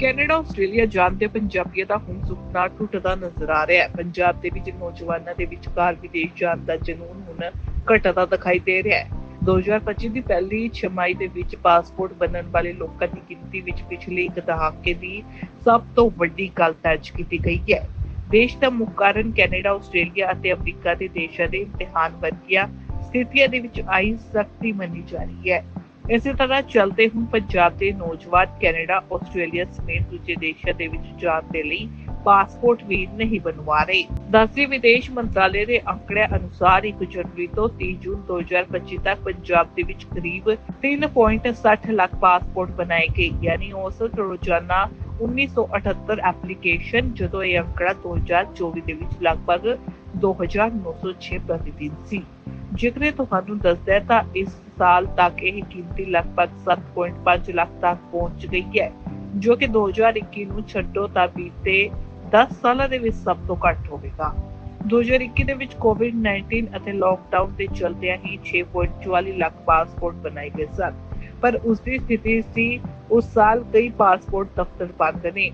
Canada, Australia ਜਾਂਦੇ ਪੰਜਾਬੀਆਂ ਦਾ ਹੁਣ ਸੁਪਨਾ ਟੁੱਟਦਾ ਨਜ਼ਰ ਆ ਰਿਹਾ ਹੈ। ਪੰਜਾਬ ਦੇ ਵਿੱਚ ਨੌਜਵਾਨਾਂ ਦੇ ਵਿਚਕਾਰ ਵਿਦੇਸ਼ ਜਾਣ ਦਾ ਜਨੂਨ ਹੁਣ ਘਟਦਾ ਦਿਖਾਈ ਦੇ ਰਿਹਾ ਹੈ। 2025 ਦੀ ਪਹਿਲੀ ਛਮਾਈ ਦੇ ਵਿੱਚ ਪਾਸਪੋਰਟ ਬਣਨ ਵਾਲੇ ਲੋਕਾਂ ਦੀ ਗਿਣਤੀ ਵਿੱਚ ਪਿਛਲੇ ਇੱਕ ਦਹਾਕੇ ਦੀ ਸਭ ਤੋਂ ਵੱਡੀ ਗੱਲ ਦਰਜ ਕੀਤੀ ਗਈ ਹੈ। ਦੇਸ਼ ਦਾ ਮੁੱਖ ਕਾਰਨ ਕੈਨੇਡਾ, ਆਸਟ੍ਰੇਲੀਆ ਅਤੇ ਅਮਰੀਕਾ ਦੇ ਦੇਸ਼ਾਂ ਦੇ ਇਮਤਿਹਾਨ ਵਰਗੀਆਂ ਸਥਿਤੀਆਂ ਦੇ ਵਿੱਚ ਆਈ ਸਖਤੀ ਮੰਨੀ ਜਾ ਰਹੀ ਹੈ। ਇਸੇ ਤਰ੍ਹਾਂ ਚੱਲਦੇ ਹੁਣ ਪੰਜਾਬ ਦੇ ਨੌਜਵਾਨ ਕੈਨੇਡਾ, ਆਸਟ੍ਰੇਲੀਆ ਸਮੇਤ ਦੂਜੇ ਦੇਸ਼ਾਂ ਦੇ ਵਿੱਚ ਜਾਣ ਦੇ ਲਈ ਪਾਸਪੋਰਟ ਵੀ ਨਹੀਂ ਬਣਵਾ ਰਹੇ। ਦੱਸਦੇ ਵਿਦੇਸ਼ ਮੰਤਰਾਲੇ ਦੇ ਅੰਕੜਿਆਂ ਅਨੁਸਾਰ 1 ਜਨਵਰੀ ਤੋਂ 30 ਜੂਨ 2025 ਤੱਕ ਪੰਜਾਬ ਦੇ ਵਿੱਚ ਕਰੀਬ 3.60 ਲੱਖ ਪਾਸਪੋਰਟ ਬਣਾਏ ਗਏ। ਯਾਨੀ ਔਸਤ ਰੋਜ਼ਾਨਾ 1978 ਐਪਲੀਕੇਸ਼ਨ, ਜਦੋਂ ਇਹ ਅੰਕੜਾ 2024 ਦੇ ਵਿੱਚ ਲਗਭਗ 2906 ਪ੍ਰਤੀ ਦਿਨ ਸੀ ਜੇਕਰ ਤੁਹਾਨੂੰ ਦੱਸਦਾ ਹੈ ਤਾਂ ਇਸ ਸਾਲ ਤੱਕ ਇਹ ਗਿਣਤੀ ਲਗਭਗ 7.5 ਲੱਖ ਤੱਕ ਪਹੁੰਚ ਗਈ ਹੈ, ਜੋ ਕਿ 2021 ਨੂੰ ਛੱਡੋ ਤਾਂ ਬੀਤੇ 10 ਸਾਲਾਂ ਦੇ ਵਿੱਚ ਸਭ ਤੋਂ ਘੱਟ ਹੋਵੇਗਾ। 2021 ਦੇ ਵਿੱਚ ਕੋਵਿਡ-19 ਅਤੇ ਲਾਕਡਾਊਨ ਦੇ ਚਲਦਿਆਂ ਹੀ 6.44 ਲੱਖ ਪਾਸਪੋਰਟ ਬਣਾਏ ਗਏ ਸਨ। ਪਰ ਉਸ ਦੀ ਸਥਿਤੀ ਸੀ, ਉਸ ਸਾਲ ਕਈ ਪਾਸਪੋਰਟ ਦਫ਼ਤਰ ਬੰਦ ਨੇ।